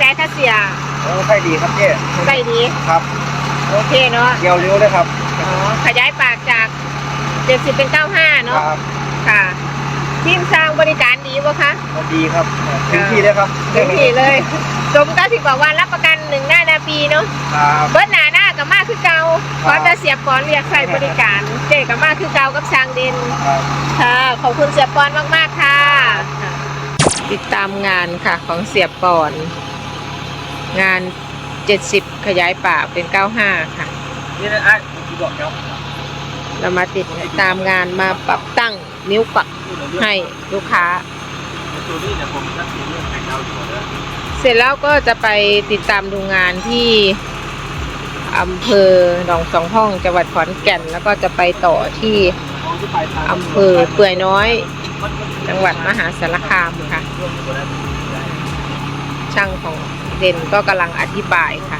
เสียโอ้ใช่ดีครับเจ๊ใส่ดีครับ โอเคเนาะเกี่ยวเร็วเลยครับอ๋อขยายปากจาก70เป็น95เนาะครับค่ะทีมสร้างบริการดีบ่คะดีครับถึงที่เลยครับถึงที่เลยสมก็ที่บอกว่ารับประกันหนึ่งหน้านาปีเนาะครับเบิร์ดหนาหน้ากับมาคือเก่าคขรับอจะเสียบก่อนเรียกใส่บริการ เจกับมาคือเก่ากับช่างเด่นครับค่ะ ขอบคุณเสียบปอนมาก ๆ ค่ะ ติดตามงานค่ะของเสียบปอน งาน 70 ขยายป่ากเป็น 95 ค่ะ นี่นะไอ้ที่บอกเนาะเรามาติดตามงานมาปรับตั้งนิ้วปักให้ลูกค้า ตัวนี้เนี่ยผมจะซื้อเรื่องแข่งเราอยู่เลยเสร็จแล้วก็จะไปติดตามดูงานที่อำเภอหนองสองห้องจังหวัดขอนแก่น แล้วก็จะไปต่อที่อำเภอเปื่อยน้อย จังหวัดมหาสารคามค่ะ ช่างของ เซนก็กำลังอธิบายค่ะ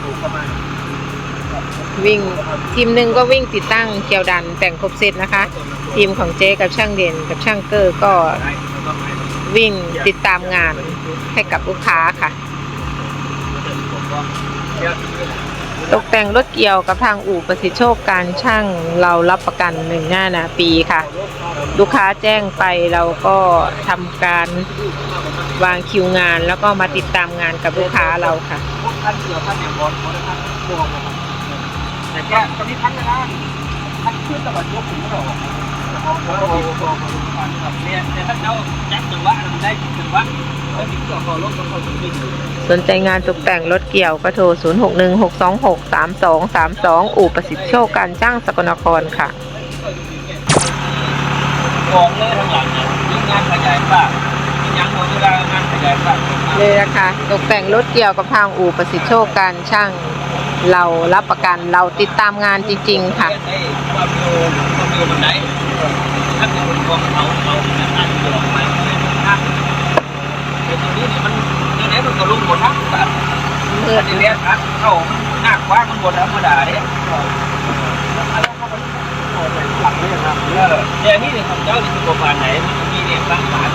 วิ่งทีมหนึ่งก็วิ่งติดตั้งเกียวดันแต่งครบเซตนะคะ ทีมของเจ๊กับช่างเด่นกับช่างเกอร์ก็วิ่งติดตามงานให้กับลูกค้าค่ะ ตกแต่งรถเกี่ยวกับทางอู่ประสิทธิโชคการช่างเรารับประกันหนึ่งหน้านาปีค่ะ ลูกค้าแจ้งไปเราก็ทำการวางคิวงาน แล้วก็มาติดตามงานกับลูกค้าเราค่ะท่านเสือท่านอย่างบอลเขาได้ท่านพวงนะครับแต่แกตอนนี้ท่านนะท่านขึ้นตะบัดยกถึงเรา โอ้โหเนี่ยเนี่ยท่านเจ้าจับจังหวะมันได้จังหวะแล้วถึงจะพอลงมันเขาถึงดึงสนใจงานตกแต่งรถเกี่ยวก็โทร 0616263232 อู่ประสิทธิโชคการจ้างสกลนครค่ะกองเลยทางหลังเนี่ยมีงานขยายปากมียังเวลางานขยายปากเลยนะคะตกแต่งรถเกี่ยวกับทางอู่ประสิทธิโชคการช่างเรารับประกันเราติดตามงานจริง ๆ ค่ะ ถ้าเกิดคนกองเขาเราจะตัดตัวออกไปเลยนะแต่ตรงนี้เนี่ยมันยังไงมันก็ลุ่มหมดทั้งตัดเมื่อทีเนี้ยครับเข้าหนักกว่ามันหมดธรรมดาเนี่ยหลังนี่ครับเนี่ยนี่เนี่ยของเจ้านี่คือประมาณไหนมันมีเนี่ยตั้งหลาย